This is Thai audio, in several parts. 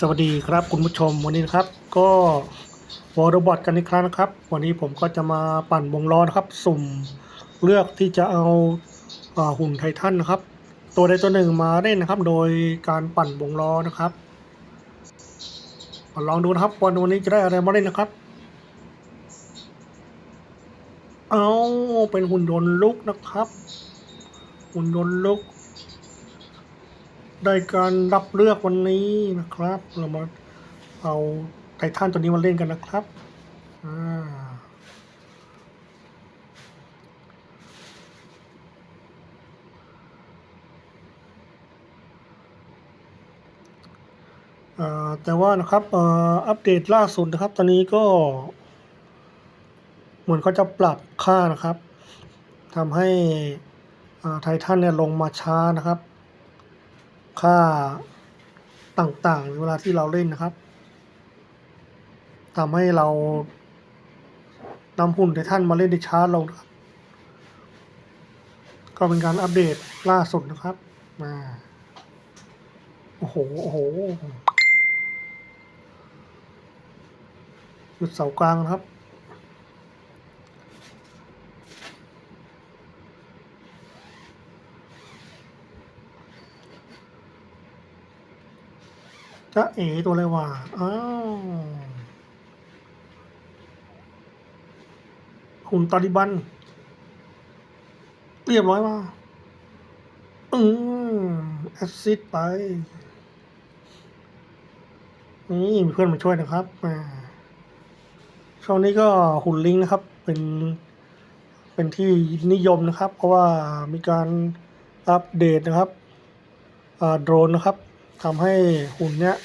สวัสดีครับคุณผู้ชมวันนี้นะครับ ก็วอลบอทกันอีกครั้งนะครับ วันนี้ผมก็จะมาปั่นวงล้อนะครับ สุ่มเลือกที่จะเอาอาหุ่นไททันนะครับ ตัวใดตัวหนึ่งมาเล่นนะครับ โดยการปั่นวงล้อนะครับลองดูนะครับวันวันนี้จะได้อะไรมาเล่นนะครับ เอาเป็นหุ่นยนต์ลุกนะครับ หุ่นยนต์ลุก ได้การรับเลือกวันนี้นะครับ เรามาเอาไททันตัวนี้มาเล่นกันนะครับอ่าแต่ว่านะครับอ่ออัปเดตล่าสุดนะครับ ตอนนี้ก็ เหมือนเขาจะปรับค่านะครับทำให้ไททันเนี่ยลงมาช้านะครับ ค่าต่างๆเวลาที่เราเล่นนะครับทำให้เรานำหุ่นไททันมาเล่นได้ช้าลงครับก็เป็นการอัปเดตล่าสุดนะครับมาโอ้โห โอ้โหหยุดเสากลางนะครับ จะเอ๋ตัวอะไรวะอ้าวหุ่นตาลิบัน เรียบร้อยมาอืมแอซซิดไป นี่มีเพื่อนมาช่วยนะครับอ่าช่วงนี้ก็หุ่นลิงนะครับ เป็นเป็นที่นิยมนะครับ เพราะว่ามีการอัปเดตนะครับอ่าโดรนนะครับ ทำให้หุ่นเนี้ย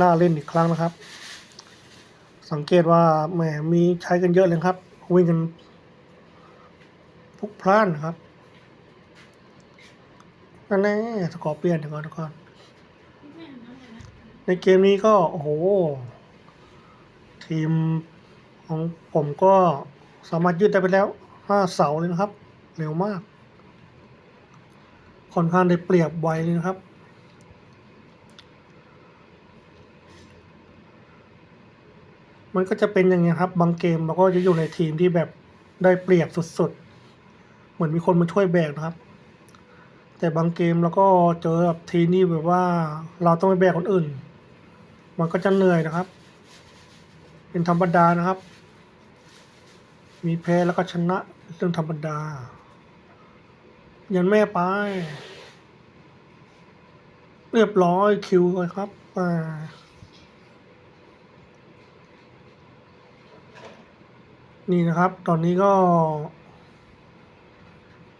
น่าเล่นอีกครั้งนะครับ สังเกตว่าแหมมีใช้กันเยอะเลยครับ วิ่งกันพลุกพล่านครับนั่นแน่สกอร์เปียนเดี๋ยวก่อนเดี๋ยวก่อนในเกมนี้ก็ โอ้โห ทีมของผมก็สามารถยืดได้ไปแล้วห้าเสาเลยนะครับ เร็วมาก ค่อนข้างได้เปรียบไวเลยนะครับ มันก็จะเป็นอย่างเงี้ยครับ บางเกมเราก็จะอยู่ในทีมที่แบบได้เปรียบสุดๆ เหมือนมีคนมาช่วยแบกนะครับ แต่บางเกมเราก็เจอแบบทีนี่แบบว่าเราต้องไปแบกคนอื่น มันก็จะเหนื่อยนะครับ เป็นธรรมดานะครับ มีแพ้แล้วก็ชนะเป็นเรื่องธรรมดา ยันแม่ไป เรียบร้อยคิวเลยครับอ่า นี่นะครับ ตอนนี้ก็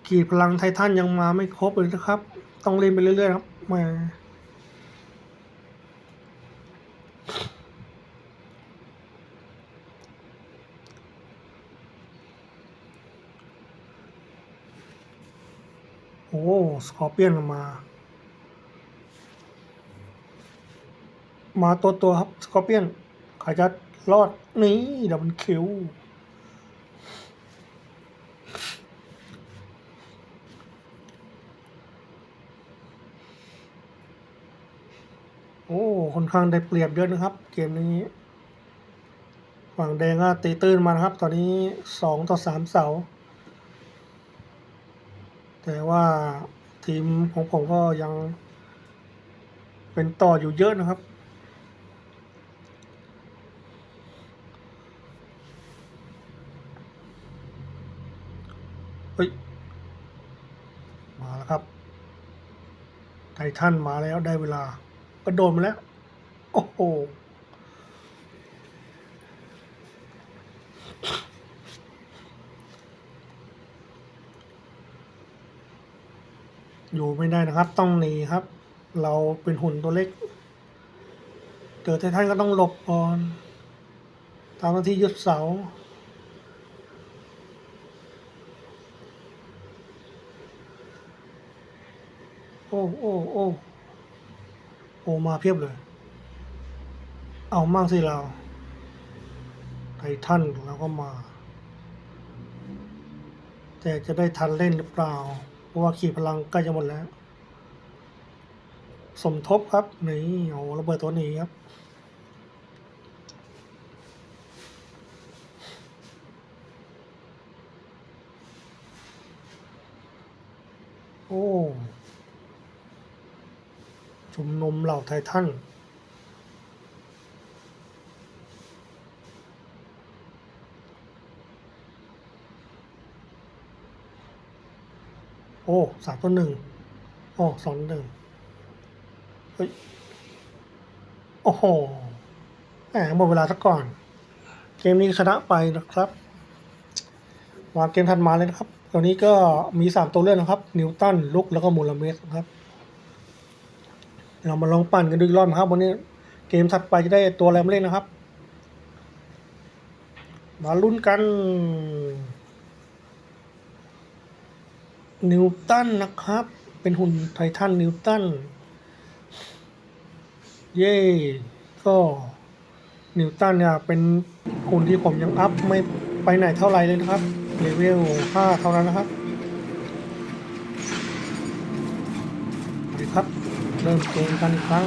กีดพลังไททันยังมาไม่ครบเลยนะครับ ต้องเล่นไปเรื่อยๆครับมาโอ้สกอร์เปียนมา มาตัวตัวครับ สกอร์เปียนใครจะรอด นี่ดับเบิลคิว โอ้ค่อนข้างได้เปรียบเยอะนะครับ เกมนี้ ฝั่งแดงก็ตีตื้นมานะครับ ตอนนี้สองต่อสามเสา แต่ว่าทีมของผมก็ยัง เป็นต่ออยู่เยอะนะครับเฮ้ยมาแล้วครับไททันมาแล้วได้เวลา กระโดดมาแล้ว โอ้โหอยู่ไม่ได้นะครับ ต้องหนีครับ เราเป็นหุ่นตัวเล็กเจอไททันก็ต้องหลบก่อนตามหน้าที่ยึดเสาโอ้โอ้โอ้ โอมาเพียบเลย เอามากสิเราไททันแล้วก็มา แต่จะได้ทันเล่นหรือเปล่า เพราะว่าขีดพลังใกล้จะหมดแล้ว สมทบครับ นี่โอ้ระเบิดตัวนี้ครับโอ้ ชุมนุมเหล่าไททันโอ้สามตัวหนึ่งโอ้สองหนึ่งเฮ้ย โอ้โหแหมหมดเวลาซะก่อน เกมนี้ชนะไปนะครับมาเกมถัดมาเลยนะครับ ตอนนี้ก็มีสามตัวเลือกนะครับ นิวตันลุกแล้วก็มูลเมสนะครับ เรามาลองปั่นกันดูอีกรอบนะครับ วันนี้เกมถัดไปจะได้ตัวอะไรมาเล่นนะครับ มาลุ้นกัน นิวตันนะครับ เป็นหุ่นไททันนิวตัน เย่ก็นิวตันเนี่ยเป็นหุ่นที่ผมยังอัพไม่ไปไหนเท่าไหร่เลยนะครับเลเวล5เท่านั้นนะครับ เริ่มเกมกันอีกครั้ง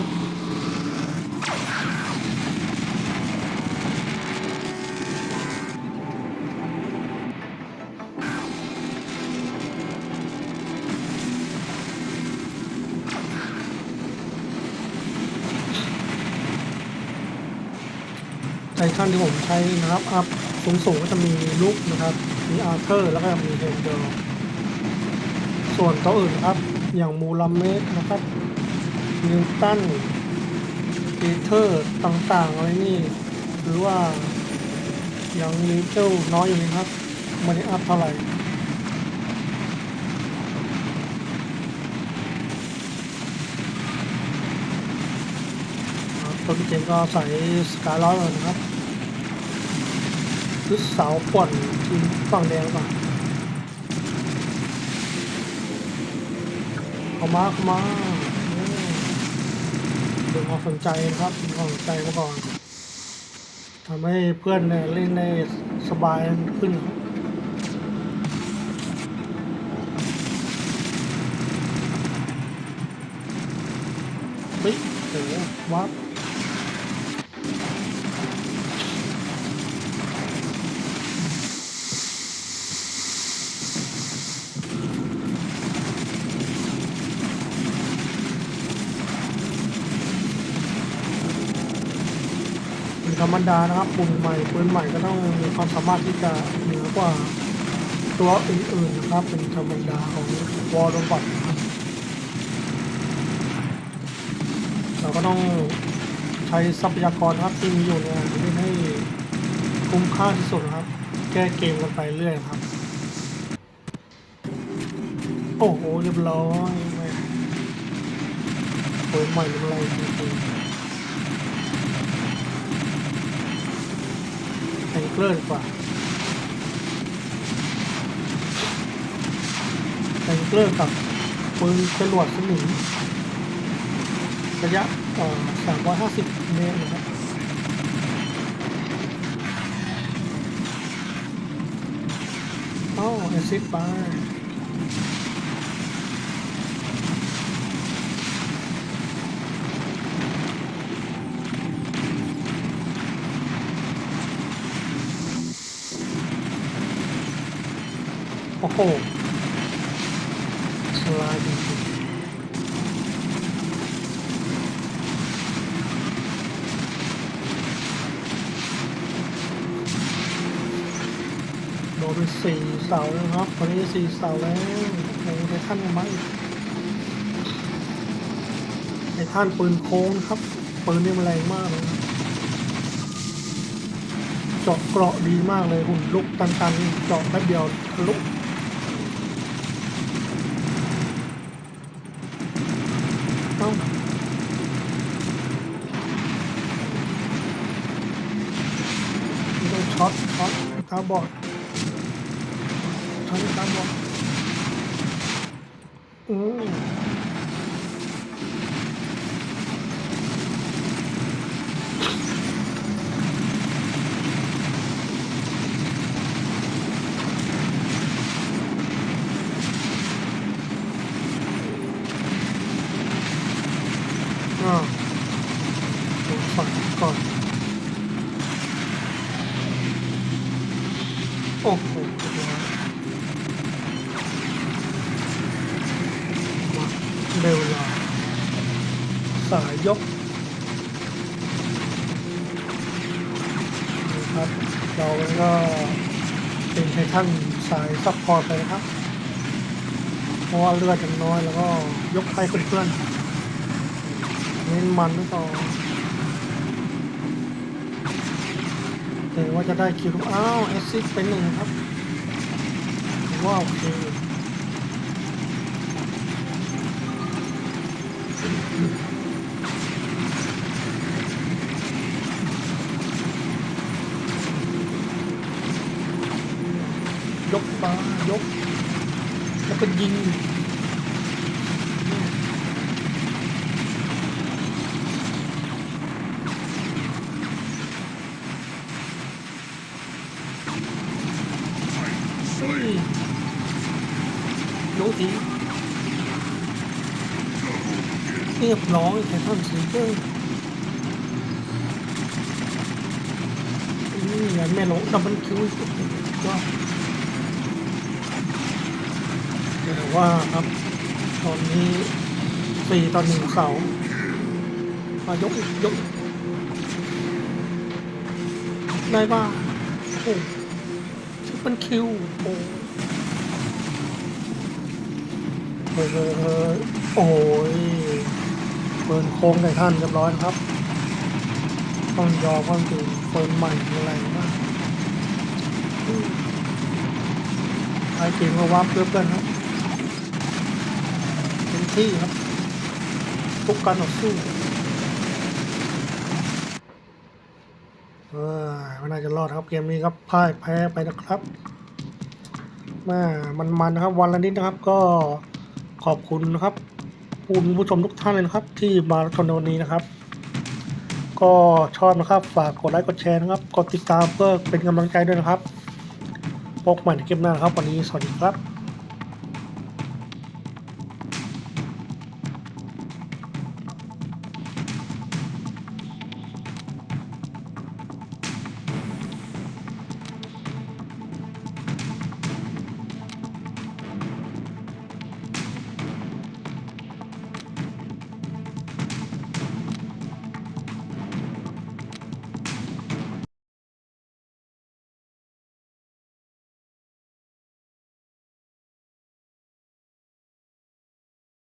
ไททันที่ผมใช้นะครับ อัพสูงสูงๆก็จะมีลุกนะครับ มีอาร์เธอร์ แล้วก็มีเฮนเดอร์ส่วนตัวอื่นครับ อย่างมูลัมเมสนะครับ นิวตันปีเทอร์ต่างๆ อะไรนี่หรือว่ายังเลเวลน้อยอยู่นะครับไม่ได้อัพเท่าไหร่ครับตัวพี่เจมก็ใส่สกายร้อยเลยนะครับคือเสาป่นทีมฝั่งแดงก่อนเข้ามาเข้ามา ดึงความสนใจนะครับดึงความสนใจมาก่อนทำให้เพื่อนเนี่ยเล่นได้สบายขึ้นครับเฮ้ยโหวัด ธรรมดานะครับปุ่มใหม่ปืนใหม่ก็ต้องมีความสามารถที่จะเหนือกว่าตัวอื่นๆนะครับ เป็นธรรมดาของวอลโรบอทนะครับเราก็ต้องใช้ทรัพยากรครับที่มีอยู่เนี่ยเล่นให้คุ้มค่าที่สุดนะครับ แก้เกมกันไปเรื่อยครับ โอ้โหเรียบร้อยแม่ปืนใหม่เป็นอะไรจริงๆ เกอร์ดีกว่าแทงเกอร์กับปืนจรวดสนิมระยะเอ่อ350เมตรนะครับอ้าวแอซิดไป โอ้โหฉลาดจริงๆโดนไปสี่เสาแล้วครับตอนนี้สี่เสาแล้วโอ้โหไททันมาอีกไททันปืนโค้งนะครับ ปืนนี่มันแรงมากเลยนะเจาะเกราะดีมากเลยหุ่นลุกตันๆเจาะแป๊บเดียวทะลุเอ้าไม่ต้องช็อตช็อต ตาบอดช็อตตาบอดอืมอ่าดูฝั่งก่อน โอ้โหว้าวมาเร็วเลยสายยกนี่ครับ เราก็เป็นไททันสายซัพพอร์ตไปนะครับ เพราะว่าเลือดยังน้อยแล้วก็ยกให้เพื่อนๆเน้นมันไม่ต่อ แต่ว่าจะได้คิวอ้าวแอสซิสเป็นหนึ่งครับว่าโอเคยกมายกแล้วก็ยิง อุ้ยรู้ทีเร้อยแต่ท่านสีเจ้นี่ไงแม่หลงดับเบิลคิวว่าแต่ว่าครับตอนนี้สี่ต่อหนึ่งเสามายกอีกยกได้ป่ะโอ้ชิปเปิลคิวโอ้ยเฮ้ยโอ้ย เปิดโค้งในท่านเรียบร้อยนะครับต้องยอมความจริงเปิดใหม่อะไรมากไอ้จริงก็วับเพื่อเพื่อนครับเต็มที่ครับ ทุกการต่อสู้เออไม่น่าจะรอดครับเกมนี้ครับพ่ายแพ้ไปนะครับแม่มันๆนะครับวันละนิดนะครับก็ขอบคุณนะครับ คุณผู้ชมทุกท่านเลยนะครับ ที่มาชมในวันนี้นะครับ ก็ชอบนะครับฝากกดไลค์กดแชร์นะครับกดติดตามเพื่อเป็นกำลังใจด้วยนะครับพบใหม่ในคลิปหน้านะครับ วันนี้สวัสดีครับ